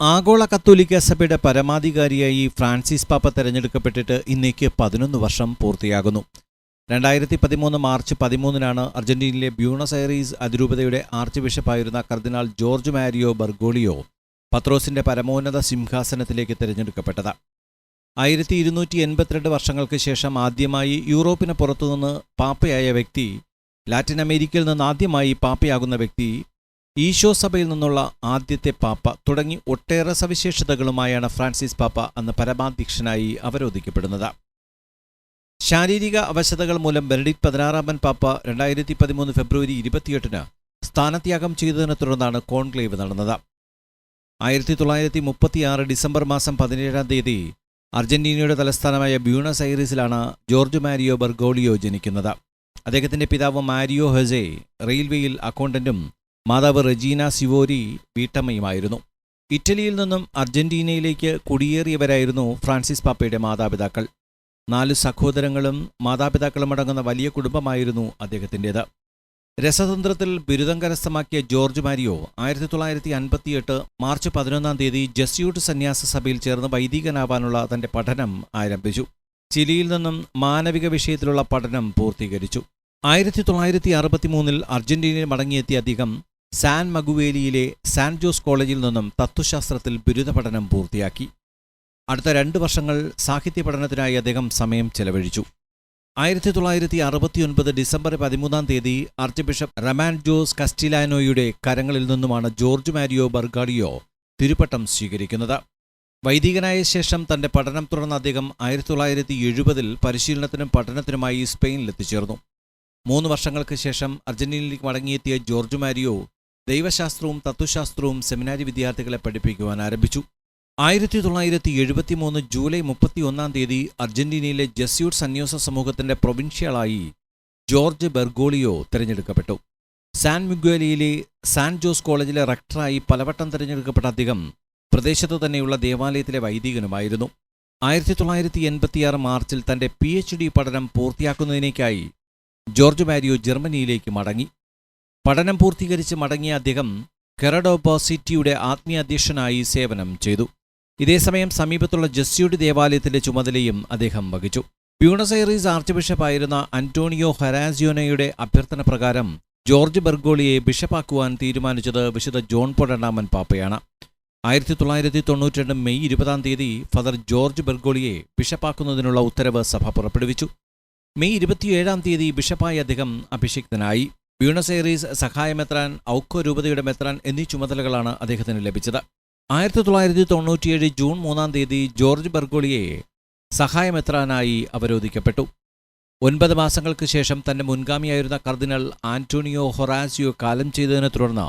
ആഗോള കത്തോലിക്ക സഭയുടെ പരമാധികാരിയായി ഫ്രാൻസിസ് പാപ്പ തെരഞ്ഞെടുക്കപ്പെട്ടിട്ട് ഇന്നേക്ക് പതിനൊന്ന് വർഷം പൂർത്തിയാകുന്നു. രണ്ടായിരത്തി പതിമൂന്ന് മാർച്ച് പതിമൂന്നിനാണ് അർജന്റീനയിലെ ബ്യൂണസ് ഐറീസ് അതിരൂപതയുടെ ആർച്ച് ബിഷപ്പായിരുന്ന കർദിനാൾ ജോർജ് മാരിയോ ബർഗോളിയോ പത്രോസിന്റെ പരമോന്നത സിംഹാസനത്തിലേക്ക് തിരഞ്ഞെടുക്കപ്പെട്ടത്. ആയിരത്തി ഇരുന്നൂറ്റി എൺപത്തിരണ്ട് വർഷങ്ങൾക്ക് ശേഷം ആദ്യമായി യൂറോപ്പിന് പുറത്തുനിന്ന് പാപ്പയായ വ്യക്തി ലാറ്റിൻ അമേരിക്കയിൽ നിന്ന് ആദ്യമായി പാപ്പയാകുന്ന വ്യക്തി ഈശോ സഭയിൽ നിന്നുള്ള ആദ്യത്തെ പാപ്പ തുടങ്ങി ഒട്ടേറെ സവിശേഷതകളുമായാണ് ഫ്രാൻസിസ് പാപ്പ അന്ന് പരമാധ്യക്ഷനായി അവരോധിക്കപ്പെടുന്നത്. ശാരീരിക അവശതകൾ മൂലം ബെനഡിക് പതിനാറാമൻ പാപ്പ രണ്ടായിരത്തി പതിമൂന്ന് ഫെബ്രുവരി ഇരുപത്തിയെട്ടിന് സ്ഥാനത്യാഗം ചെയ്തതിനെ തുടർന്നാണ് കോൺക്ലേവ് നടന്നത്. ആയിരത്തി തൊള്ളായിരത്തി മുപ്പത്തിയാറ് ഡിസംബർ മാസം പതിനേഴാം തീയതി അർജന്റീനയുടെ തലസ്ഥാനമായ ബ്യൂണസ് ഐറിസിലാണ് ജോർജ് മാരിയോ ബർഗോളിയോ ജനിക്കുന്നത്. അദ്ദേഹത്തിന്റെ പിതാവ് മാരിയോ ഹെസെ റെയിൽവേയിൽ അക്കൗണ്ടന്റും മാതാവ് റെജീന സിവോരി വീട്ടമ്മയുമായിരുന്നു. ഇറ്റലിയിൽ നിന്നും അർജന്റീനയിലേക്ക് കുടിയേറിയവരായിരുന്നു ഫ്രാൻസിസ് പാപ്പയുടെ മാതാപിതാക്കൾ. നാല് സഹോദരങ്ങളും മാതാപിതാക്കളും അടങ്ങുന്ന വലിയ കുടുംബമായിരുന്നു അദ്ദേഹത്തിന്റേത്. രസതന്ത്രത്തിൽ ബിരുദം കരസ്ഥമാക്കിയ ജോർജ് മാരിയോ ആയിരത്തി തൊള്ളായിരത്തി അൻപത്തിയെട്ട് മാർച്ച് പതിനൊന്നാം തീയതി ജസ്യൂട്ട് സന്യാസ സഭയിൽ ചേർന്ന് വൈദികനാവാനുള്ള തന്റെ പഠനം ആരംഭിച്ചു. ചിലിയിൽ നിന്നും മാനവിക വിഷയത്തിലുള്ള പഠനം പൂർത്തീകരിച്ചു. ആയിരത്തി തൊള്ളായിരത്തി അറുപത്തിമൂന്നിൽ അർജന്റീനയിൽ മടങ്ങിയെത്തിയ അദ്ദേഹം സാൻ മഗുവേലിയിലെ സാൻ ജോസ് കോളേജിൽ നിന്നും തത്വശാസ്ത്രത്തിൽ ബിരുദ പഠനം പൂർത്തിയാക്കി. അടുത്ത രണ്ട് വർഷങ്ങൾ സാഹിത്യ പഠനത്തിനായി അദ്ദേഹം സമയം ചെലവഴിച്ചു. ആയിരത്തി തൊള്ളായിരത്തി അറുപത്തിയൊൻപത് ഡിസംബർ പതിമൂന്നാം തീയതി ആർച്ച് ബിഷപ്പ് റമാൻ ജോസ് കസ്റ്റിലാനോയുടെ കരങ്ങളിൽ നിന്നുമാണ് ജോർജ് മാരിയോ ബർഗാഡിയോ തിരുപ്പട്ടം സ്വീകരിക്കുന്നത്. വൈദികനായ ശേഷം തന്റെ പഠനം തുടർന്ന് അദ്ദേഹം ആയിരത്തി തൊള്ളായിരത്തി എഴുപതിൽ പരിശീലനത്തിനും പഠനത്തിനുമായി സ്പെയിനിലെത്തിച്ചേർന്നു. മൂന്ന് വർഷങ്ങൾക്ക് ശേഷം അർജന്റീനയിലേക്ക് മടങ്ങിയെത്തിയ ജോർജ് മാരിയോ ദൈവശാസ്ത്രവും തത്വശാസ്ത്രവും സെമിനാരി വിദ്യാർത്ഥികളെ പഠിപ്പിക്കുവാൻ ആരംഭിച്ചു. ആയിരത്തി തൊള്ളായിരത്തി എഴുപത്തി മൂന്ന് ജൂലൈ മുപ്പത്തി ഒന്നാം തീയതി അർജന്റീനയിലെ ജസ്യൂട്ട് സന്യാസ സമൂഹത്തിന്റെ പ്രൊവിൻഷ്യലായി ജോർജ് ബെർഗോളിയോ തിരഞ്ഞെടുക്കപ്പെട്ടു. സാൻ മിഗ്വേലിയിലെ സാൻ ജോസ് കോളേജിലെ റക്ടറായി പലവട്ടം തിരഞ്ഞെടുക്കപ്പെട്ട അദ്ദേഹം പ്രദേശത്തു തന്നെയുള്ള ദേവാലയത്തിലെ വൈദികനുമായിരുന്നു. ആയിരത്തി തൊള്ളായിരത്തി എൺപത്തിയാറ് മാർച്ചിൽ തന്റെ പി എച്ച് ഡി പഠനം പൂർത്തിയാക്കുന്നതിനേക്കായി ജോർജ് മാരിയോ ജർമ്മനിയിലേക്ക് മടങ്ങി. പഠനം പൂർത്തീകരിച്ച് മടങ്ങിയ അദ്ദേഹം കെറഡോപ്പോ സിറ്റിയുടെ ആത്മീയ അധ്യക്ഷനായി സേവനം ചെയ്തു. ഇതേസമയം സമീപത്തുള്ള ജസ്യൂട്ട് ദേവാലയത്തിന്റെ ചുമതലയും അദ്ദേഹം വഹിച്ചു. ബ്യൂണസൈറീസ് ആർച്ച് ബിഷപ്പായിരുന്ന അന്റോണിയോ ഹെറാസിയോനയുടെ അഭ്യർത്ഥന പ്രകാരം ജോർജ് ബർഗോളിയെ ബിഷപ്പാക്കുവാൻ തീരുമാനിച്ചത് വിശുദ്ധ ജോൺ പോൾ പാപ്പയാണ്. ആയിരത്തി തൊള്ളായിരത്തി തൊണ്ണൂറ്റിരണ്ട് മെയ് ഇരുപതാം തീയതി ഫാദർ ജോർജ് ബർഗോളിയെ ബിഷപ്പാക്കുന്നതിനുള്ള ഉത്തരവ് സഭ പുറപ്പെടുവിച്ചു. മെയ് ഇരുപത്തിയേഴാം തീയതി ബിഷപ്പായി അദ്ദേഹം അഭിഷിക്തനായി. ബ്യൂണസ് സഹായ മെത്രാൻ ഔക്കോ രൂപതയുടെ മെത്രാൻ എന്നീ ചുമതലകളാണ് അദ്ദേഹത്തിന് ലഭിച്ചത്. ആയിരത്തി തൊള്ളായിരത്തി തൊണ്ണൂറ്റിയേഴ് ജൂൺ മൂന്നാം തീയതി ജോർജ് ബർഗോളിയെ സഹായ മെത്രാനായി അവരോധിക്കപ്പെട്ടു. ഒൻപത് മാസങ്ങൾക്ക് ശേഷം തന്റെ മുൻഗാമിയായിരുന്ന കർദിനൽ ആന്റോണിയോ ഹൊറാസിയോ കാലം ചെയ്തതിനെ തുടർന്ന്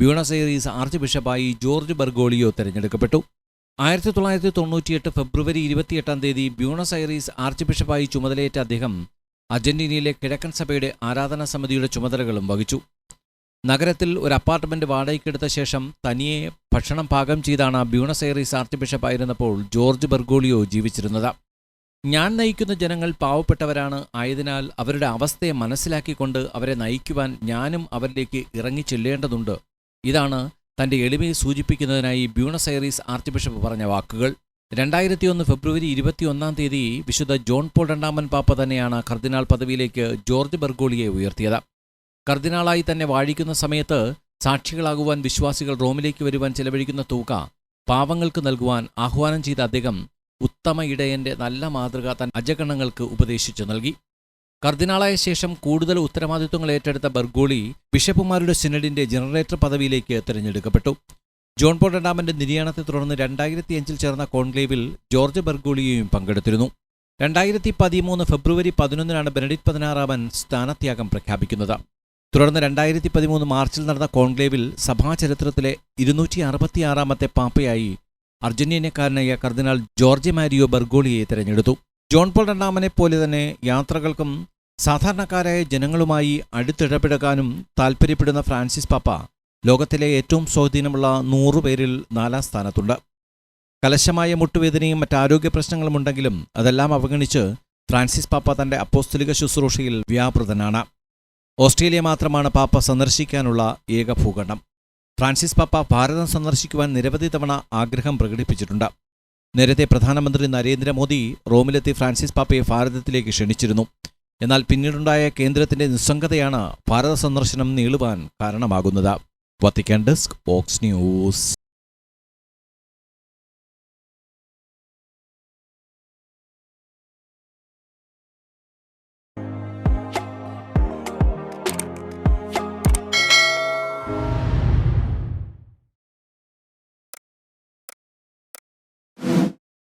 ബ്യൂണസ് എയറീസ് ആർച്ച് ബിഷപ്പായി ജോർജ് ബർഗോളിയോ തെരഞ്ഞെടുക്കപ്പെട്ടു. ആയിരത്തി തൊള്ളായിരത്തി തൊണ്ണൂറ്റിയെട്ട് ഫെബ്രുവരി ഇരുപത്തിയെട്ടാം തീയതി ബ്യൂണസ് ഐറീസ് ആർച്ച് ബിഷപ്പായി ചുമതലയേറ്റ അദ്ദേഹം അർജന്റീനയിലെ കിഴക്കൻ സഭയുടെ ആരാധനാ സമിതിയുടെ ചുമതലകളും വഹിച്ചു. നഗരത്തിൽ ഒരു അപ്പാർട്ട്മെന്റ് വാടകയ്ക്കെടുത്ത ശേഷം തനിയെ ഭക്ഷണം പാകം ചെയ്താണ് ബ്യൂണസ് എയറീസ് ആർച്ച് ബിഷപ്പ് ആയിരുന്നപ്പോൾ ജോർജ് ബെർഗോളിയോ ജീവിച്ചിരുന്നത്. ഞാൻ നയിക്കുന്ന ജനങ്ങൾ പാവപ്പെട്ടവരാണ്. ആയതിനാൽ അവരുടെ അവസ്ഥയെ മനസ്സിലാക്കിക്കൊണ്ട് അവരെ നയിക്കുവാൻ ഞാനും അവരിലേക്ക് ഇറങ്ങിച്ചെല്ലേണ്ടതുണ്ട് ഇതാണ് തന്റെ എളിമയെ സൂചിപ്പിക്കുന്നതിനായി ബ്യൂണസ് ഐറീസ് ആർച്ച് ബിഷപ്പ് പറഞ്ഞ വാക്കുകൾ. രണ്ടായിരത്തി ഒന്ന് ഫെബ്രുവരി ഇരുപത്തിയൊന്നാം തീയതി വിശുദ്ധ ജോൺ പോൾ രണ്ടാമൻ പാപ്പ തന്നെയാണ് കർദിനാൾ പദവിയിലേക്ക് ജോർജ് ബർഗോളിയെ ഉയർത്തിയത്. കർദിനാളായി തന്നെ വാഴിക്കുന്ന സമയത്ത് സാക്ഷികളാകുവാൻ വിശ്വാസികൾ റോമിലേക്ക് വരുവാൻ ചെലവഴിക്കുന്ന തുക പാവങ്ങൾക്ക് നൽകുവാൻ ആഹ്വാനം ചെയ്ത അദ്ദേഹം ഉത്തമ ഇടയന്റെ നല്ല മാതൃക തൻ അജഗണങ്ങൾക്ക് ഉപദേശിച്ചു നൽകി. കർദിനാളായ ശേഷം കൂടുതൽ ഉത്തരവാദിത്വങ്ങൾ ഏറ്റെടുത്ത ബർഗോളി ബിഷപ്പുമാരുടെ സിനഡിന്റെ ജനറേറ്റർ പദവിയിലേക്ക് തിരഞ്ഞെടുക്കപ്പെട്ടു. ജോൺ പോൾ രണ്ടാമന്റെ നിര്യാണത്തെ തുടർന്ന് രണ്ടായിരത്തി അഞ്ചിൽ ചേർന്ന കോൺക്ലേവിൽ ജോർജ് ബർഗോളിയയും പങ്കെടുത്തിരുന്നു. രണ്ടായിരത്തി പതിമൂന്ന് ഫെബ്രുവരി പതിനൊന്നിനാണ് ബെനഡിക് പതിനാറാമൻ സ്ഥാനത്യാഗം പ്രഖ്യാപിക്കുന്നത്. തുടർന്ന് രണ്ടായിരത്തി പതിമൂന്ന് മാർച്ചിൽ നടന്ന കോൺക്ലേവിൽ സഭാചരിത്രത്തിലെ ഇരുന്നൂറ്റി അറുപത്തിയാറാമത്തെ പാപ്പയായി അർജന്റീനക്കാരനായ കർദിനാൾ ജോർജ് മാരിയോ ബർഗോളിയെ തിരഞ്ഞെടുത്തു. ജോൺ പോൾ രണ്ടാമനെ പോലെ തന്നെ യാത്രകൾക്കും സാധാരണക്കാരായ ജനങ്ങളുമായി അടുത്തിടപെടുക്കാനും താൽപ്പര്യപ്പെടുന്ന ഫ്രാൻസിസ് പാപ്പ ലോകത്തിലെ ഏറ്റവും സ്വാധീനമുള്ള നൂറു പേരിൽ നാലാം സ്ഥാനത്തുണ്ട്. കലശമായ മുട്ടുവേദനയും മറ്റാരോഗ്യ പ്രശ്നങ്ങളുമുണ്ടെങ്കിലും അതെല്ലാം അവഗണിച്ച് ഫ്രാൻസിസ് പാപ്പ തന്റെ അപ്പോസ്തലിക ശുശ്രൂഷയിൽ വ്യാപൃതനാണ്. ഓസ്ട്രേലിയ മാത്രമാണ് പാപ്പ സന്ദർശിക്കാനുള്ള ഏക ഭൂഖണ്ഡം. ഫ്രാൻസിസ് പാപ്പ ഭാരതം സന്ദർശിക്കുവാൻ നിരവധി തവണ ആഗ്രഹം പ്രകടിപ്പിച്ചിട്ടുണ്ട്. നേരത്തെ പ്രധാനമന്ത്രി നരേന്ദ്രമോദി റോമിലെത്തി ഫ്രാൻസിസ് പാപ്പയെ ഭാരതത്തിലേക്ക് ക്ഷണിച്ചിരുന്നു. എന്നാൽ പിന്നീടുണ്ടായ കേന്ദ്രത്തിന്റെ നിസ്സംഗതയാണ് ഭാരത സന്ദർശനം നീളുവാൻ കാരണമാകുന്നത്. Vatican desk aux news